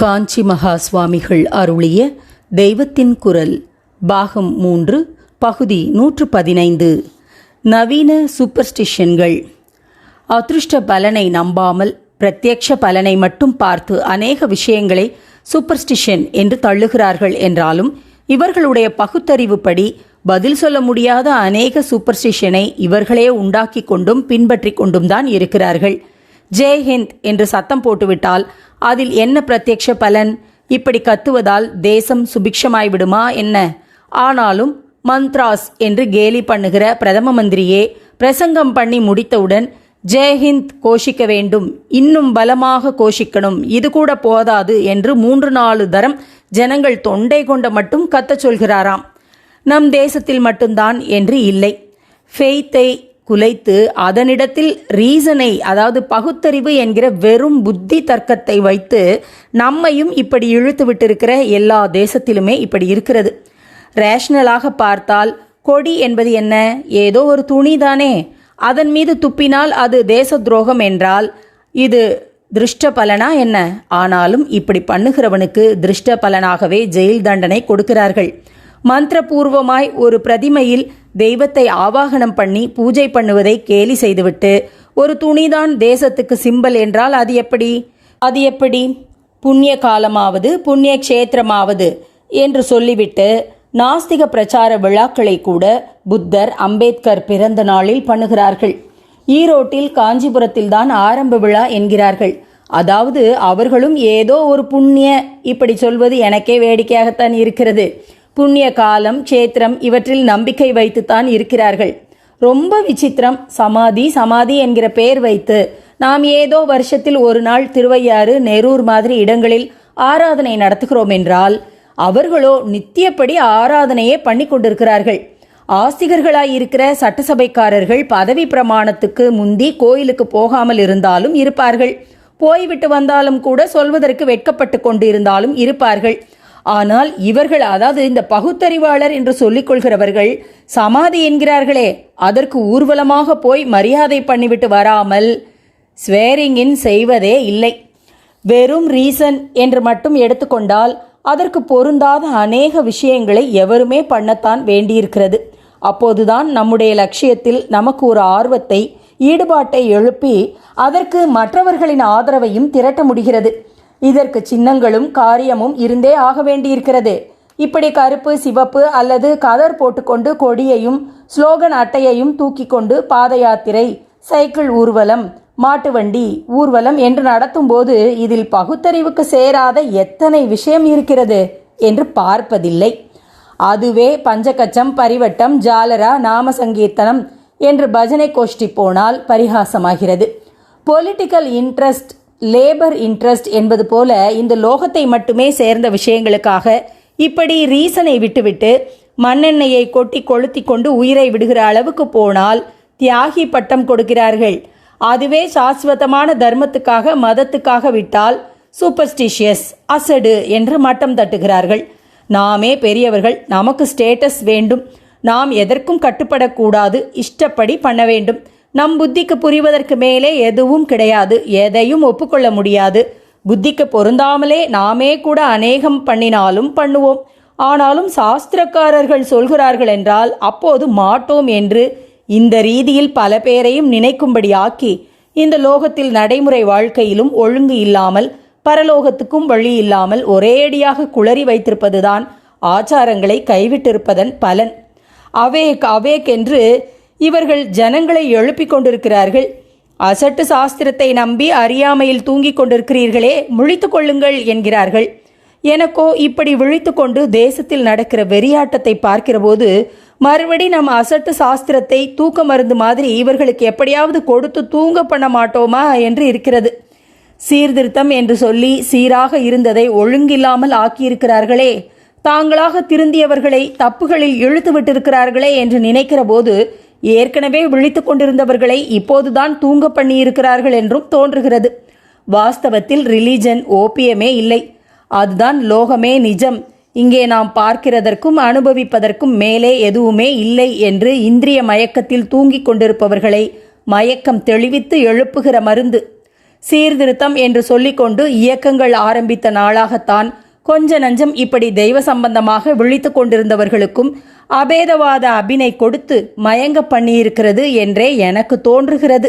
காஞ்சி மகா சுவாமிகள் அருளிய தெய்வத்தின் குரல் பாகம் மூன்று பகுதி நூற்று பதினைந்து. நவீன சூப்பர்ஸ்டிஷன்கள். அதிருஷ்ட பலனை நம்பாமல் பிரத்யக்ஷ பலனை மட்டும் பார்த்து அநேக விஷயங்களை சூப்பர்ஸ்டிஷன் என்று தள்ளுகிறார்கள் என்றாலும் இவர்களுடைய பகுத்தறிவுப்படி பதில் சொல்ல முடியாத அநேக சூப்பர்ஸ்டிஷனை இவர்களே உண்டாக்கி கொண்டும் பின்பற்றி கொண்டும் தான் இருக்கிறார்கள். ஜெய் ஹிந்த் என்று சத்தம் போட்டுவிட்டால் அதில் என்ன பிரத்யக்ஷ பலன்? இப்படி கத்துவதால் தேசம் சுபிக்ஷமாய் விடுமா என்ன? ஆனாலும் மந்த்ராஸ் என்று கேலி பண்ணுகிற பிரதம மந்திரியே பிரசங்கம் பண்ணி முடித்தவுடன் ஜெயஹிந்த் கோஷிக்க வேண்டும். இன்னும் பலமாக கோஷிக்கணும். இது கூட போதாது என்று மூன்று நாலு தரம் ஜனங்கள் தொண்டை கொண்ட மட்டும் கத்தச் சொல்கிறாராம். நம் தேசத்தில் மட்டும்தான் என்று இல்லை. ஃபெய்த்தை குலைத்து அதனிடத்தில் ரீசனை அதாவது பகுத்தறிவு என்கிற வெறும் புத்தி தர்க்கத்தை வைத்து நம்மையும் இப்படி இழுத்து விட்டிருக்கிற எல்லா தேசத்திலுமே இப்படி இருக்கிறது. ரேஷனலாக பார்த்தால் கொடி என்பது என்ன? ஏதோ ஒரு துணி தானே அதன் மீது துப்பினால் அது தேச துரோகம் என்றால் இது திருஷ்ட பலனா என்ன? ஆனாலும் இப்படி பண்ணுகிறவனுக்கு திருஷ்ட பலனாகவே ஜெயில் தண்டனை கொடுக்கிறார்கள். மந்திரபூர்வமாய் ஒரு பிரதிமையில் தெய்வத்தை ஆவாகனம் பண்ணி பூஜை பண்ணுவதை கேலி செய்துவிட்டு ஒரு துணிதான் தேசத்துக்கு சிம்பல் என்றால் அது எப்படி? அது எப்படி? புண்ணிய காலமாவது புண்ணிய க்ஷேத்திரமாவது என்று சொல்லிவிட்டு நாஸ்திக பிரச்சார விழாக்களை கூட புத்தர் அம்பேத்கர் பிறந்த நாளில் பண்ணுகிறார்கள். ஈரோட்டில் காஞ்சிபுரத்தில் தான் ஆரம்ப விழா என்கிறார்கள். அதாவது அவர்களும் ஏதோ ஒரு புண்ணிய இப்படி சொல்வது எனக்கே வேடிக்கையாகத்தான் இருக்கிறது. புண்ணிய காலம் சேத்திரம் இவற்றில் நம்பிக்கை வைத்துத்தான் இருக்கிறார்கள். ரொம்ப விசித்திரம் சமாதி சமாதி என்கிற பெயர் வைத்து நாம் ஏதோ வருஷத்தில் ஒரு நாள் திருவையாறு நெரூர் மாதிரி இடங்களில் ஆராதனை நடத்துகிறோம் என்றால் அவர்களோ நித்தியப்படி ஆராதனையே பண்ணி கொண்டிருக்கிறார்கள். ஆஸ்திகர்களாயிருக்கிற சட்டசபைக்காரர்கள் பதவி பிரமாணத்துக்கு முந்தி கோயிலுக்கு போகாமல் இருந்தாலும் இருப்பார்கள். போய்விட்டு வந்தாலும் கூட சொல்வதற்கு வெட்கப்பட்டு கொண்டு இருந்தாலும் இருப்பார்கள். ஆனால் இவர்கள் அதாவது இந்த பகுத்தறிவாளர் என்று சொல்லிக் கொள்கிறவர்கள் சமாதி என்கிறார்களே அதற்கு ஊர்வலமாக போய் மரியாதை பண்ணிவிட்டு வராமல் ஸ்வேரிங்கின் செய்வதே இல்லை. வெறும் ரீசன் என்று மட்டும் எடுத்துக்கொண்டால் அதற்கு பொருந்தாத அநேக விஷயங்களை எவருமே பண்ணத்தான் வேண்டியிருக்கிறது. அப்போதுதான் நம்முடைய லட்சியத்தில் நமக்கு ஒரு ஆர்வத்தை ஈடுபாட்டை எழுப்பி அதற்கு மற்றவர்களின் ஆதரவையும் திரட்ட முடிகிறது. இதற்கு சின்னங்களும் காரியமும் இருந்தே ஆக வேண்டியிருக்கிறது. இப்படி கருப்பு சிவப்பு அல்லது கதர் போட்டுக்கொண்டு கொடியையும் ஸ்லோகன் அட்டையையும் தூக்கி கொண்டு பாத யாத்திரை சைக்கிள் ஊர்வலம் மாட்டு வண்டி ஊர்வலம் என்று நடத்தும்போது இதில் பகுத்தறிவுக்கு சேராத எத்தனை விஷயம் இருக்கிறது என்று பார்ப்பதில்லை. அதுவே பஞ்சகச்சம் பரிவட்டம் ஜாலரா நாம சங்கீர்த்தனம் என்று பஜனை கோஷ்டி போனால் பரிகாசமாகிறது. பொலிட்டிக்கல் இன்ட்ரெஸ்ட் லேபர் இன்ட்ரெஸ்ட் என்பது போல இந்த லோகத்தை மட்டுமே சேர்ந்த விஷயங்களுக்காக இப்படி ரீசனை விட்டுவிட்டு மண்ணெண்ணெயை கொட்டி கொளுத்தி கொண்டு உயிரை விடுகிற அளவுக்கு போனால் தியாகி பட்டம் கொடுக்கிறார்கள். அதுவே சாஸ்வதமான தர்மத்துக்காக மதத்துக்காக விட்டால் சூப்பர்ஸ்டிஷியஸ் அசடு என்று மட்டம் தட்டுகிறார்கள். நாமே பெரியவர்கள் நமக்கு ஸ்டேட்டஸ் வேண்டும். நாம் எதற்கும் கட்டுப்படக்கூடாது. இஷ்டப்படி பண்ண வேண்டும். நம் புத்திக்கு புரிவதற்கு மேலே எதுவும் கிடையாது. எதையும் ஒப்புக்கொள்ள முடியாது. புத்திக்கு பொருந்தாமலே நாமே கூட அநேகம் பண்ணினாலும் பண்ணுவோம். ஆனாலும் சாஸ்திரக்காரர்கள் சொல்கிறார்கள் என்றால் அப்போது மாட்டோம் என்று இந்த ரீதியில் பல பேரையும் நினைக்கும்படி ஆக்கி இந்த லோகத்தில் நடைமுறை வாழ்க்கையிலும் ஒழுங்கு இல்லாமல் பரலோகத்துக்கும் வழி இல்லாமல் ஒரேடியாக குளறி வைத்திருப்பதுதான் ஆச்சாரங்களை கைவிட்டிருப்பதன் பலன். அவேக் அவேக் என்று இவர்கள் ஜனங்களை எழுப்பிக் கொண்டிருக்கிறார்கள். அசட்டு சாஸ்திரத்தை நம்பி அறியாமையில் தூங்கிக் கொண்டிருக்கிறீர்களே முழித்து கொள்ளுங்கள் என்கிறார்கள். எனக்கோ இப்படி விழித்து கொண்டு தேசத்தில் நடக்கிற வெறியாட்டத்தை பார்க்கிறபோது மறுபடி நம் அசட்டு சாஸ்திரத்தை தூக்க மருந்து மாதிரி இவர்களுக்கு எப்படியாவது கொடுத்து தூங்க பண்ண மாட்டோமா என்று இருக்கிறது. சீர்திருத்தம் என்று சொல்லி சீராக இருந்ததை ஒழுங்கில்லாமல் ஆக்கியிருக்கிறார்களே. தாங்களாக திருந்தியவர்களை தப்புகளில் இழுத்து விட்டிருக்கிறார்களே என்று நினைக்கிற போது ஏற்கனவே விழித்து கொண்டிருந்தவர்களை இப்போதுதான் தூங்க பண்ணியிருக்கிறார்கள் என்றும் தோன்றுகிறது. வாஸ்தவத்தில் ரிலீஜன் ஓபியமே இல்லை. அதுதான் லோகமே நிஜம். இங்கே நாம் பார்க்கிறதற்கும் அனுபவிப்பதற்கும் மேலே எதுவுமே இல்லை என்று இந்திரிய மயக்கத்தில் தூங்கிக் கொண்டிருப்பவர்களை மயக்கம் தெளிவித்து எழுப்புகிற மருந்து. சீர்திருத்தம் என்று சொல்லிக்கொண்டு இயக்கங்கள் ஆரம்பித்த நாளாகத்தான் கொஞ்ச நஞ்சம் இப்படி தெய்வ சம்பந்தமாக விழித்து கொண்டிருந்தவர்களுக்கும் அபேதவாத அபினை கொடுத்து மயங்க பண்ணியிருக்கிறது என்றே எனக்கு தோன்றுகிறது.